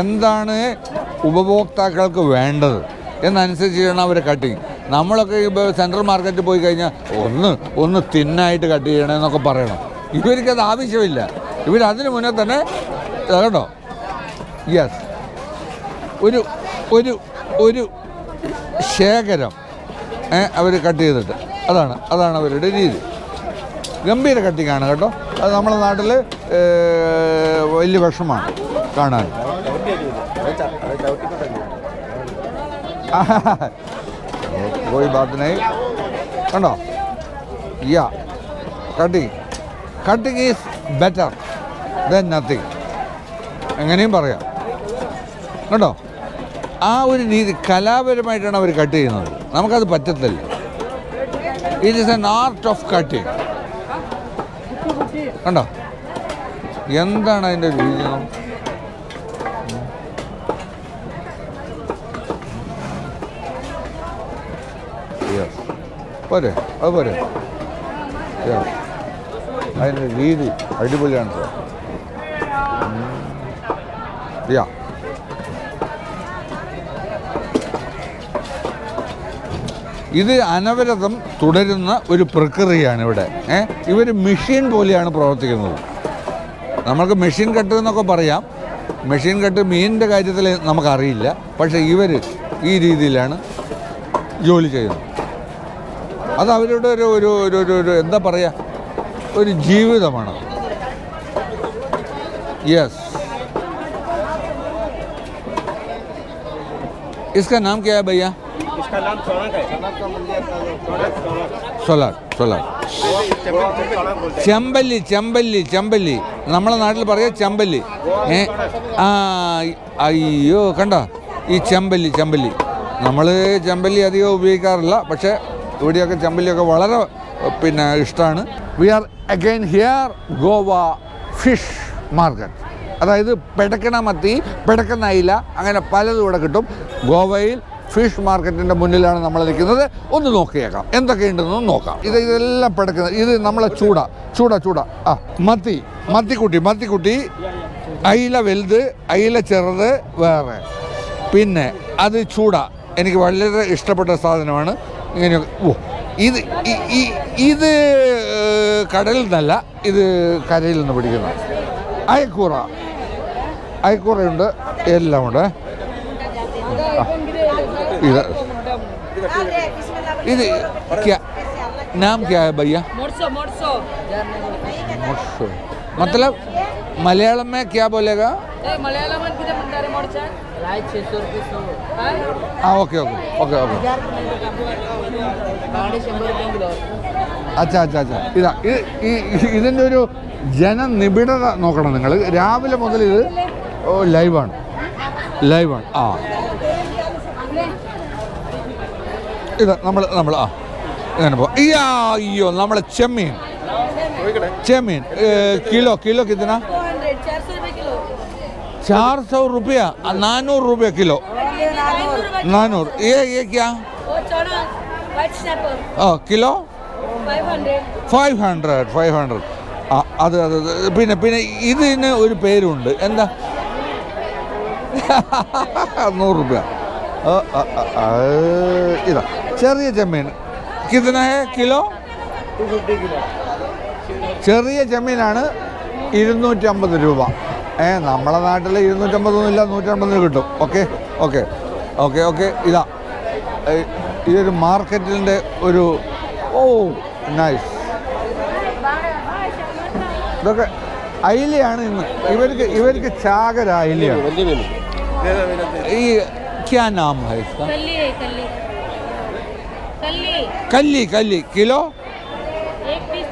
എന്താണ് ഉപഭോക്താക്കൾക്ക് വേണ്ടത്? എന്നനുസരിച്ച് ചെയ്യണം അവർ കട്ടിങ് നമ്മളൊക്കെ ഇപ്പോൾ സെൻട്രൽ മാർക്കറ്റിൽ പോയി കഴിഞ്ഞാൽ ഒന്ന് ഒന്ന് തിന്നായിട്ട് കട്ട് ചെയ്യണമെന്നൊക്കെ പറയണം. ഇവർക്കത് ആവശ്യമില്ല. ഇവർ അതിന് മുന്നേ തന്നെ കേട്ടോ യെസ് ഒരു ഒരു ഒരു ശേഖരം അവർ കട്ട് ചെയ്തിട്ട്. അതാണ് അതാണ് അവരുടെ രീതി. ഗംഭീര കട്ടിങ്ങാണ് കേട്ടോ. അത് നമ്മുടെ നാട്ടിൽ വലിയ വിഷമാണ് കാണാൻ. പോയി ബാത്തിനായി കണ്ടോ? Yeah cutting cutting is better than nothing എങ്ങനെയും പറയാം. കണ്ടോ? ആ ഒരു രീതി കലാപരമായിട്ടാണ് അവർ കട്ട് ചെയ്യുന്നത്. നമുക്കത് പറ്റത്തില്ല. It is an art of cutting കണ്ടോ? എന്താണ് അതിന്റെ രീതി? യെസ് പോരെ അത് പോരെ. യെസ് അതിന്റെ രീതി അടിപൊളിയാണ് സാർ. യാ ഇത് അനവരതം തുടരുന്ന ഒരു പ്രക്രിയയാണ് ഇവിടെ. ഏ? ഇവർ മെഷീൻ പോലെയാണ് പ്രവർത്തിക്കുന്നത്. നമ്മൾക്ക് മെഷീൻ കട്ട് എന്നൊക്കെ പറയാം. മെഷീൻ കട്ട് മീനിന്റെ കാര്യത്തിൽ നമുക്കറിയില്ല. പക്ഷേ ഇവർ ഈ രീതിയിലാണ് ജോലി ചെയ്യുന്നത് അത് അവരുടെ ഒരു ഒരു ഒരു ഒരു ഒരു എന്താ പറയുക ഒരു ജീവിതമാണ് യെസ് इसका नाम क्या है भैया इसका नाम चौनक है चौनक का मंदिर സൊലാർ സൊലാർ ചെമ്പല്ലി ചെമ്പല്ലി ചെമ്പല്ലി നമ്മളെ നാട്ടിൽ പറയാ ചെമ്പല്ലി ഏ ആ അയ്യോ കണ്ട ഈ ചെമ്പല്ലി ചെമ്പല്ലി നമ്മൾ ചെമ്പല്ലി അധികം ഉപയോഗിക്കാറില്ല പക്ഷേ ഇവിടെയൊക്കെ ചെമ്പല്ലിയൊക്കെ വളരെ പിന്നെ ഇഷ്ടമാണ് we are again here Goa fish market അതായത് പെടക്കണ മത്തി പെടക്കണ അങ്ങനെ പലതും ഇവിടെ കിട്ടും. ഗോവയിൽ ഫിഷ് മാർക്കറ്റിന്റെ മുന്നിലാണ് നമ്മൾ നിൽക്കുന്നത്. ഒന്ന് നോക്കിയേക്കാം. എന്തൊക്കെയുണ്ടെന്ന് നോക്കാം. ഇത് ഇതെല്ലാം പെടക്കുന്നത് ഇത് നമ്മളെ ചൂട ചൂട ചൂട. ആ മത്തി മത്തിക്കുട്ടി മത്തിക്കുട്ടി. അയില വലുത് അയില ചെറുത് വേറെ. പിന്നെ അത് ചൂട. എനിക്ക് വളരെ ഇഷ്ടപ്പെട്ട സാധനമാണ് ഇങ്ങനെ ഓ ഇത് ഈ- ഈ- ഇത് ഏഹ്, കടലിൽ നിന്നല്ല ഇത് കരയിൽ നിന്ന് പിടിക്കുന്ന അയക്കൂറ അയക്കൂറയുണ്ട് എല്ലാം ഉണ്ട് ആ. ഇത് ഇത് ക്യാ നാം ക്യാ है भैया मोरसो मोरसो मोर्शो मतलब मलयालम में क्या बोलेगा മലയാളം ആ ഓക്കെ ഓക്കെ ഓക്കെ ഓക്കെ. അച്ഛാ അച്ഛാ അച്ഛാ. ഇതാ ഈ ഇതിന്റെ ഒരു ജനനിബിഡത നോക്കണം നിങ്ങൾ രാവിലെ മുതൽ ഇത് ഓ ലൈവാണ്. ലൈവാണ്. ആ. ഇതാ നമ്മൾ നമ്മൾ ആ. അങ്ങനെ പോ. അയ്യോ നമ്മളെ ചെമ്മീൻ. ചെമ്മീൻ കിലോ കിലോക്ക് ഇതിനാ? चार सौ रुपया नानूर रुपया किलो नानूर ये ये क्या ओ चणा व्हाइट स्नैपर ആ kilo 500 five hundred five hundred ആ അത് അത് അത്. പിന്നെ പിന്നെ ഇതിന് ഒരു പേരുണ്ട് എന്താ നൂറ് രൂപ ആ, ആ, ആ, ആ, ഇതാ ചെറിയ ചെമ്മീൻ കിതന ഹേ കിലോ ചെറിയ ചെമ്മീനാണ് ഇരുന്നൂറ്റമ്പത് രൂപ ഏ നമ്മളെ നാട്ടിൽ ഇരുന്നൂറ്റമ്പതൊന്നും ഇല്ല നൂറ്റമ്പതിന് കിട്ടും ഓക്കെ ഓക്കെ ഓക്കെ ഓക്കെ ഇതാ ഏ, ഇതൊരു മാർക്കറ്റിൻ്റെ ഒരു ഓ നൈസ് ഇതൊക്കെ അയിലയാണ് ഇന്ന് ഇവർക്ക് ഇവർക്ക് ചാകര അയിലയാണ് വലിയ മീൻ ഈ ക്യാ നാം ഹൈ ഇസ്കാ? कल्ली है कल्ली कल्ली കല്ലി കല്ലി കിലോ एक पीस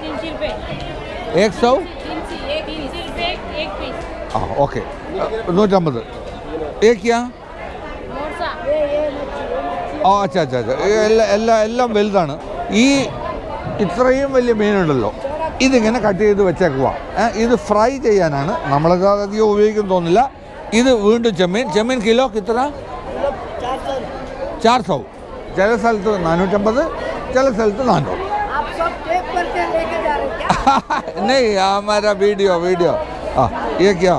300 रुपये ഏക് സൗ 300 एक 300 रुपये एक पीस ആ ഓക്കെ നൂറ്റമ്പത് ഏ ക്യാ मोरसा ये ये ആ അച്ഛാ അച്ഛാ അച്ഛാ ഈ എല്ലാം എല്ലാം എല്ലാം വലുതാണ് ഈ ഇത്രയും വലിയ മീനുണ്ടല്ലോ ഇതിങ്ങനെ കട്ട് ചെയ്ത് വെച്ചേക്കുക ഇത് ഫ്രൈ ചെയ്യാനാണ് നമ്മളത് അധികം ഉപയോഗിക്കും തോന്നില്ല ഇത് വീണ്ടും ചെമ്മീൻ ചെമ്മീൻ കിലോ കിത്ര ചാർ സൗ ചില സ്ഥലത്ത് നാനൂറ്റമ്പത് ചില സ്ഥലത്ത് നാനൂറ് आप सब टेप करके लेके जा रहे क्या नहीं हमारा वीडियो वीडियो हाँ ये क्या?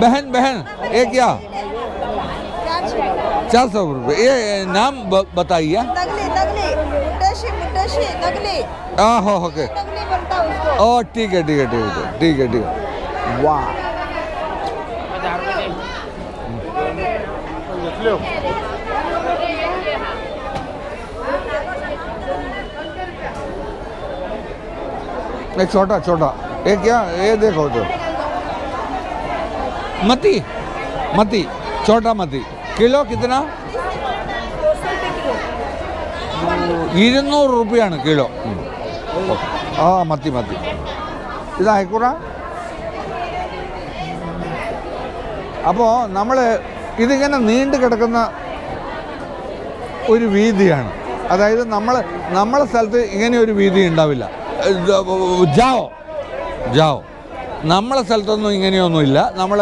बहन बहन ये क्या? चार सौ रुपये। ये नाम बताइए। नगली नगली मुंडेशी मुंडेशी नगली। हाँ हो ओके। नगली बनता है उसको। ओ ठीक है ठीक है ठीक है ठीक है ठीक है। वाह। ये छोटा छोटा। ये क्या? ये देखो तो। मती मती छोटा मती। किलो कितना? ഇരുന്നൂറ് റുപ്യാണ് കിലോ. ആ മത്തി മത്തി ഇത് അയക്കൂറ അപ്പോൾ നമ്മൾ ഇതിങ്ങനെ നീണ്ടു കിടക്കുന്ന ഒരു വീതിയാണ്. അതായത് നമ്മൾ നമ്മളെ സ്ഥലത്ത് ഇങ്ങനെ ഒരു വീതി ഉണ്ടാവില്ല. ജാവോ. ജാവോ. നമ്മളെ സ്ഥലത്തൊന്നും ഇങ്ങനെയൊന്നുമില്ല. നമ്മൾ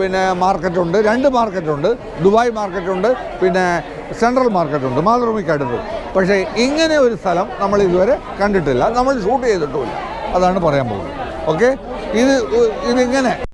പിന്നെ മാർക്കറ്റുണ്ട്. രണ്ട് മാർക്കറ്റുണ്ട്. ദുബായ് മാർക്കറ്റുണ്ട്. പിന്നെ സെൻട്രൽ മാർക്കറ്റുണ്ട്. മാതൃഭൂമിക്കടുത്ത്. പക്ഷേ ഇങ്ങനെ ഒരു സ്ഥലം നമ്മൾ ഇതുവരെ കണ്ടിട്ടില്ല. നമ്മൾ ഷൂട്ട് ചെയ്തിട്ടുമില്ല. അതാണ് പറയാൻ പോകുന്നത്. ഓക്കെ? ഇത് ഇതിങ്ങനെ